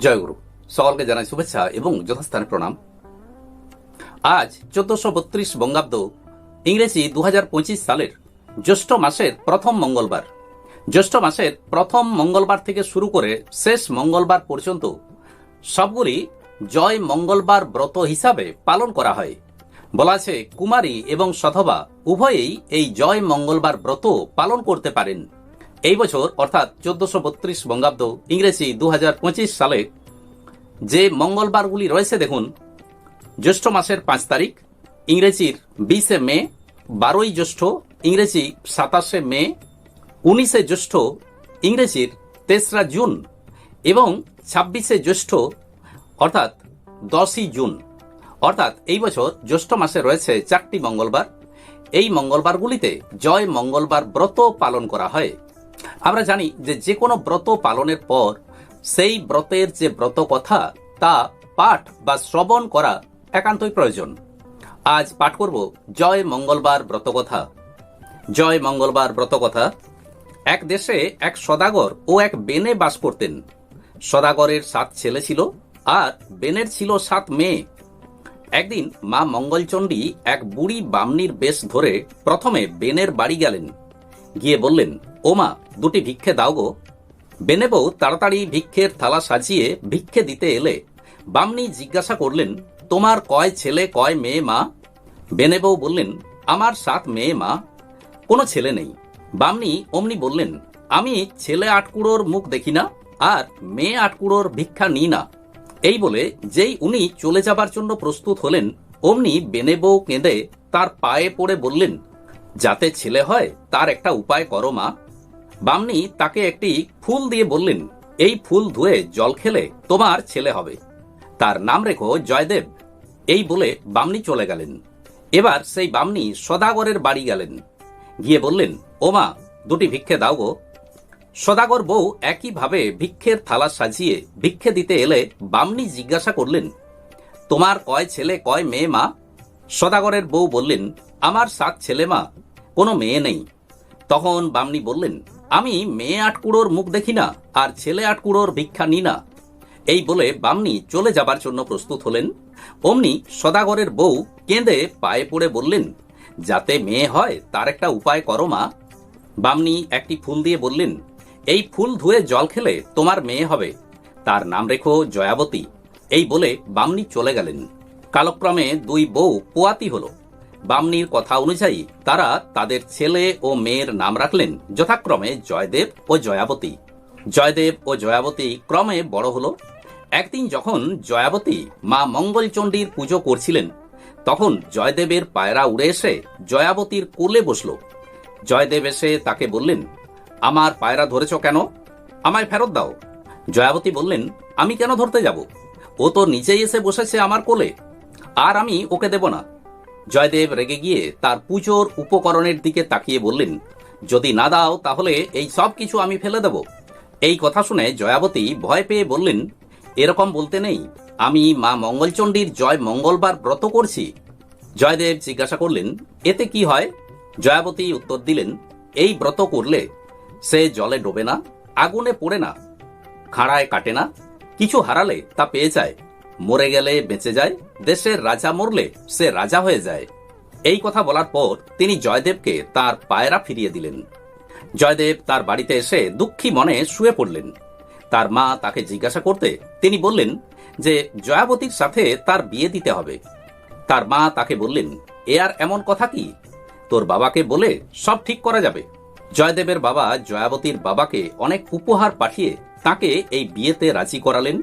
জয়গুরু। সকলকে জানাই শুভেচ্ছা এবং যথাস্থানে প্রণাম। আজ চোদ্দশো বত্রিশ বঙ্গাব্দ ইংরেজি দুহাজার পঁচিশ সালের জ্যৈষ্ঠ মাসের প্রথম মঙ্গলবার। জ্যৈষ্ঠ মাসের প্রথম মঙ্গলবার থেকে শুরু করে শেষ মঙ্গলবার পর্যন্ত সবগুলি জয় মঙ্গলবার ব্রত হিসাবে পালন করা হয়। বলা আছে, কুমারী এবং সধবা উভয়েই এই জয় মঙ্গলবার ব্রত পালন করতে পারেন। এই বছর, অর্থাৎ চোদ্দশো বত্রিশ বঙ্গাব্দ ইংরেজি দু হাজার পঁচিশ সালে যে মঙ্গলবারগুলি রয়েছে দেখুন, জ্যৈষ্ঠ মাসের পাঁচ তারিখ, ইংরেজির বিশে মে, বারোই জ্যৈষ্ঠ, ইংরেজি সাতাশে মে, উনিশে জ্যৈষ্ঠ, ইংরেজির তেসরা জুন এবং ছাব্বিশে জ্যৈষ্ঠ, অর্থাৎ দশই জুন। অর্থাৎ এই বছর জ্যৈষ্ঠ মাসে রয়েছে চারটি মঙ্গলবার। এই মঙ্গলবারগুলিতে জয় মঙ্গলবার ব্রত পালন করা হয়। আমরা জানি যে যে কোনো ব্রত পালনের পর সেই ব্রতের যে ব্রত কথা, তা পাঠ বা শ্রবণ করা একান্তই প্রয়োজন। আজ পাঠ করব জয় মঙ্গলবার ব্রতকথা জয় মঙ্গলবার ব্রতকথা এক দেশে এক সদাগর ও এক বেনে বাস করতেন। সদাগরের সাত ছেলে ছিল আর বেনের ছিল সাত মেয়ে। একদিন মা মঙ্গলচণ্ডী এক বুড়ি বামনির বেশ ধরে প্রথমে বেনের বাড়ি গেলেন। গিয়ে বললেন, ওমা, দুটি ভিক্ষে দাও গো। বেনে বউ তাড়াতাড়ি ভিক্ষের থালা সাজিয়ে ভিক্ষে দিতে এলে বামনি জিজ্ঞাসা করলেন, তোমার কয় ছেলে, কয় মেয়ে মা? বেনে বউ বললেন, আমার সাত মেয়ে মা, কোনো ছেলে নেই। বামনি অমনি বললেন, আমি ছেলে আটকুড়োর মুখ দেখি না, আর মেয়ে আটকুড়োর ভিক্ষা নিই না। এই বলে যেই উনি চলে যাবার জন্য প্রস্তুত হলেন, অমনি বেনে বউ কেঁদে তার পায়ে পড়ে বললেন যাতে ছেলে হয়, তার একটা উপায় করো মা। বামনি তাকে একটি ফুল দিয়ে বললেন, এই ফুল ধুয়ে জল খেলে তোমার ছেলে হবে। তার নাম রেখো জয়দেব। এই বলে বামনি চলে গেলেন। এবার সেই বামনি সদাগরের বাড়ি গেলেন। গিয়ে বললেন ওমা দুটি ভিক্ষে দাও গো। সদাগর বউ একইভাবে ভিক্ষের থালা সাজিয়ে ভিক্ষে দিতে এলে বামনি জিজ্ঞাসা করলেন, তোমার কয় ছেলে, কয় মেয়ে মা? সদাগরের বউ বললেন, আমার সাত ছেলে মা। কোনো মেয়ে নেই। তখন বামনি বললেন, আমি মেয়ে আটকুড়োর মুখ দেখি না, আর ছেলে আটকুড়োর ভিক্ষা নিই না। এই বলে বামনি চলে যাবার জন্য প্রস্তুত হলেন। অমনি সদাগরের বউ কেঁদে পায়ে পড়ে বললেন, যাতে মেয়ে হয়, তার একটা উপায় করো মা। বামনি একটি ফুল দিয়ে বললেন, এই ফুল ধুয়ে জল খেলে তোমার মেয়ে হবে। তার নাম রেখো জয়াবতী। এই বলে বামনি চলে গেলেন। কালক্রমে দুই বউ পোয়াতি হল। বামনির কথা অনুযায়ী তারা তাদের ছেলে ও মেয়ের নাম রাখলেন যথাক্রমে জয়দেব ও জয়াবতী। জয়দেব ও জয়াবতী ক্রমে বড় হল। একদিন যখন জয়াবতী মা মঙ্গলচণ্ডীর পুজো করছিলেন, তখন জয়দেবের পায়রা উড়ে এসে জয়াবতীর কোলে বসল। জয়দেব এসে তাকে বললেন, আমার পায়রা ধরেছ কেন? আমায় ফেরত দাও। জয়াবতী বললেন, আমি কেন ধরতে যাব? ও তো নিজেই এসে বসেছে আমার কোলে। আর আমি ওকে দেব না। জয়দেব রেগে গিয়ে তার পুজোর উপকরণের দিকে তাকিয়ে বললেন, যদি না দাও, তাহলে এই সব কিছু আমি ফেলে দেব। এই কথা শুনে জয়াবতী ভয় পেয়ে বললেন, এরকম বলতে নেই। আমি মা মঙ্গলচণ্ডীর জয় মঙ্গলবার ব্রত করছি। জয়দেব জিজ্ঞাসা করলেন, এতে কি হয়? জয়াবতী উত্তর দিলেন, এই ব্রত করলে সে জলে ডোবে না, আগুনে পড়ে না, খাড়ায় কাটে না, কিছু হারালে তা পেয়ে যায়। মরে গেলে বেঁচে যায় দেশের রাজা মরলে সে রাজা হয়ে যায়। এই কথা বলার পর তিনি জয়দেবকে তার পায়রা ফিরিয়ে দিলেন। জয়দেব তার বাড়িতে এসে দুঃখী মনে শুয়ে পড়লেন। তার মা তাকে জিজ্ঞাসা করতে তিনি বললেন যে, জয়াবতীর সাথে তার বিয়ে দিতে হবে। তার মা তাকে বললেন, এ আর এমন কথা কি? তোর বাবাকে বলে সব ঠিক করা যাবে। জয়দেবের বাবা জয়াবতীর বাবাকে অনেক উপহার পাঠিয়ে তাকে এই বিয়েতে রাজি করালেন।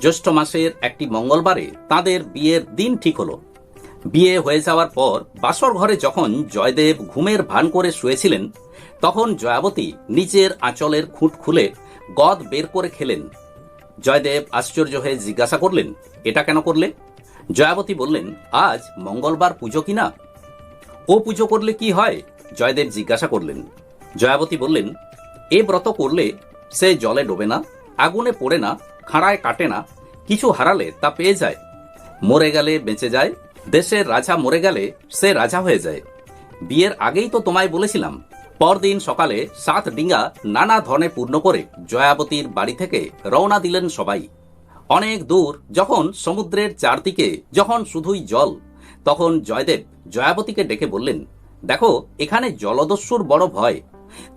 জ্যৈষ্ঠ মাসের একটি মঙ্গলবারে তাদের বিয়ের দিন ঠিক হলো। বিয়ে হয়ে যাওয়ার পর বাসর ঘরে যখন জয়দেব ঘুমের ভান করে শুয়েছিলেন, তখন জয়াবতী নিজের আঁচলের খুঁট খুলে গদ বের করে খেলেন। জয়দেব আশ্চর্য হয়ে জিজ্ঞাসা করলেন, এটা কেন করলে? জয়াবতী বললেন, আজ মঙ্গলবার পুজো কিনা? ও পুজো করলে কি হয়? জয়দেব জিজ্ঞাসা করলেন। জয়াবতী বললেন, এ ব্রত করলে সে জলে ডোবে না, আগুনে পড়ে না খাড়ায় কাটে না, কিছু হারালে তা পেয়ে যায়। মরে গেলে বেঁচে যায়, দেশের রাজা মরে গেলে সে রাজা হয়ে যায়। বিয়ের আগেই তো তোমায় বলেছিলাম, পরদিন সকালে সাত ডিঙ্গা নানা ধনে পূর্ণ করে জয়াবতীর বাড়ি থেকে রওনা দিলেন সবাই। অনেক দূর যখন সমুদ্রের চারদিকে, যখন শুধুই জল, তখন জয়দেব জয়াবতীকে ডেকে বললেন, দেখো, এখানে জলদস্যুর বড় ভয়।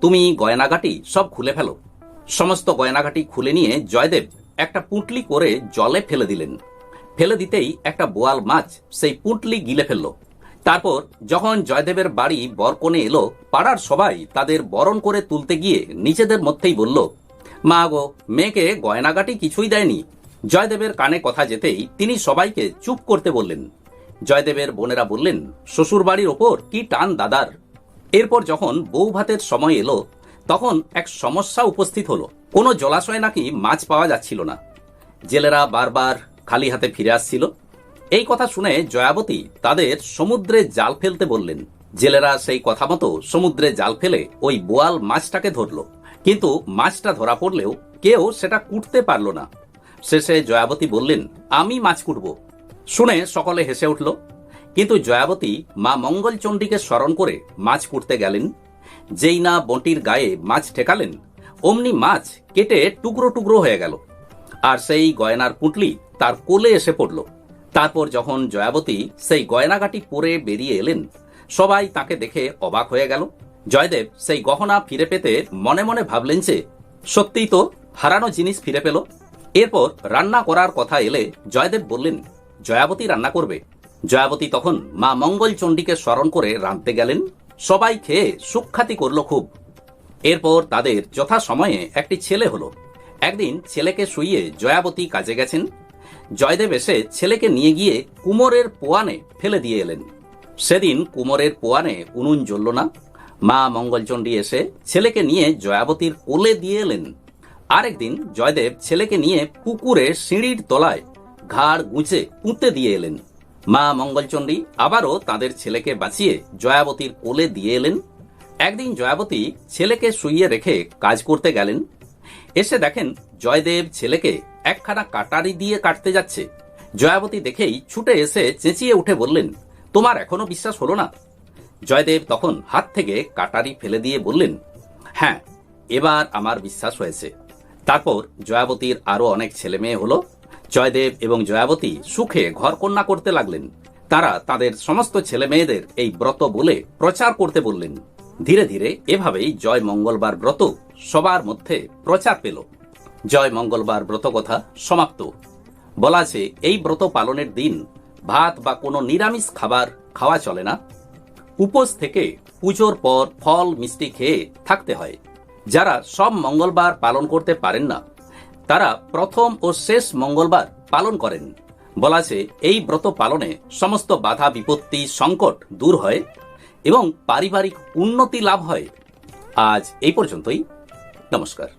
তুমি গয়নাঘাটি সব খুলে ফেলো। সমস্ত গয়নাঘাটি খুলে নিয়ে জয়দেব একটা পুঁটলি করে জলে ফেলে দিলেন। ফেলে দিতেই একটা বোয়াল মাছ সেই পুঁটলি গিলে ফেলল। তারপর যখন জয়দেবের বাড়ি বরকনে এলো, পাড়ার সবাই তাদের বরণ করে তুলতে গিয়ে নিজেদের মধ্যেই বলল, মা গো, মেয়েকে গয়নাগাটি কিছুই দেয়নি। জয়দেবের কানে কথা যেতেই তিনি সবাইকে চুপ করতে বললেন। জয়দেবের বোনেরা বললেন শ্বশুর বাড়ির ওপর কি টান দাদার? এরপর যখন বউ ভাতের সময় এলো তখন এক সমস্যা উপস্থিত হলো। কোনো জলাশয়ে নাকি মাছ পাওয়া যাচ্ছিল না। জেলেরা বারবার খালি হাতে ফিরে আসছিল। এই কথা শুনে জয়াবতী তাদের সমুদ্রে জাল ফেলতে বললেন। জেলেরা সেই কথা মতো সমুদ্রে জাল ফেলে ওই বোয়াল মাছটাকে ধরল। কিন্তু মাছটা ধরা পড়লেও কেউ সেটা কুটতে পারল না। শেষে জয়াবতী বললেন, আমি মাছ কুটব। শুনে সকলে হেসে উঠল। কিন্তু জয়াবতী মা মঙ্গলচণ্ডীকে স্মরণ করে মাছ কুটতে গেলেন। যেই না বঁটির গায়ে মাছ ঠেকালেন, অমনি মাছ কেটে টুকরো টুকরো হয়ে গেল। আর সেই গয়নার পুঁটলি তার কোলে এসে পড়ল। তারপর যখন জয়াবতী সেই গয়নাগাটি পরে বেরিয়ে এলেন, সবাই তাকে দেখে অবাক হয়ে গেল। জয়দেব সেই গহনা ফিরে পেতে মনে মনে ভাবলেন যে, সত্যিই তো হারানো জিনিস ফিরে পেল। এরপর রান্না করার কথা এলে জয়দেব বললেন, জয়াবতী রান্না করবে। জয়াবতী তখন মা মঙ্গল চণ্ডীকে স্মরণ করে রাঁধতে গেলেন। সবাই খেয়ে সুখ্যাতি করল খুব। এরপর তাদের যথা সময়ে একটি ছেলে হলো। একদিন ছেলেকে শুইয়ে জয়াবতী কাজে গেছেন। জয়দেব এসে ছেলেকে নিয়ে গিয়ে কুমোরের পোয়ানে ফেলে দিয়ে এলেন। সেদিন কুমোরের পোয়ানে উনুন জ্বলল না। মা মঙ্গলচণ্ডী এসে ছেলেকে নিয়ে জয়াবতীর কোলে দিয়ে এলেন। আরেকদিন জয়দেব ছেলেকে নিয়ে পুকুরে সিঁড়ির তলায় ঘাড় গুঁজে পুঁতে দিয়ে এলেন। মা মঙ্গলচণ্ডী আবারও তাদের ছেলেকে বাঁচিয়ে জয়াবতীর কোলে দিয়ে এলেন। একদিন জয়াবতী ছেলেকে শুইয়ে রেখে কাজ করতে গেলেন। এসে দেখেন জয়দেব ছেলেকে একখানা কাটারি দিয়ে কাটতে যাচ্ছে। জয়াবতী দেখেই ছুটে এসে চেঁচিয়ে উঠে বললেন, তোমার এখনও বিশ্বাস হলো না? জয়দেব তখন হাত থেকে কাটারি ফেলে দিয়ে বললেন হ্যাঁ এবার আমার বিশ্বাস হয়েছে। তারপর জয়াবতীর আরও অনেক ছেলে মেয়ে হলো। জয়দেব এবং জয়াবতী সুখে ঘরকন্যা করতে লাগলেন। তারা তাদের সমস্ত ছেলে মেয়েদের এই ব্রত বলে প্রচার করতে বললেন। ধীরে ধীরে এভাবেই জয় মঙ্গলবার ব্রত সবার মধ্যে প্রচার পেল। জয় মঙ্গলবার ব্রত কথা সমাপ্ত। বলা আছে, এই ব্রত পালনের দিন ভাত বা কোনো নিরামিষ খাবার খাওয়া চলে না। উপোস থেকে পুজোর পর ফল, মিষ্টি খেয়ে থাকতে হয়। যারা সব মঙ্গলবার পালন করতে পারেন না তারা প্রথম ও শেষ মঙ্গলবার পালন করেন। বলা আছে, এই ব্রত পালনে সমস্ত বাধা, বিপত্তি, সংকট দূর হয় এবং পারিবারিক উন্নতি লাভ হয়। আজ এই পর্যন্তই। নমস্কার।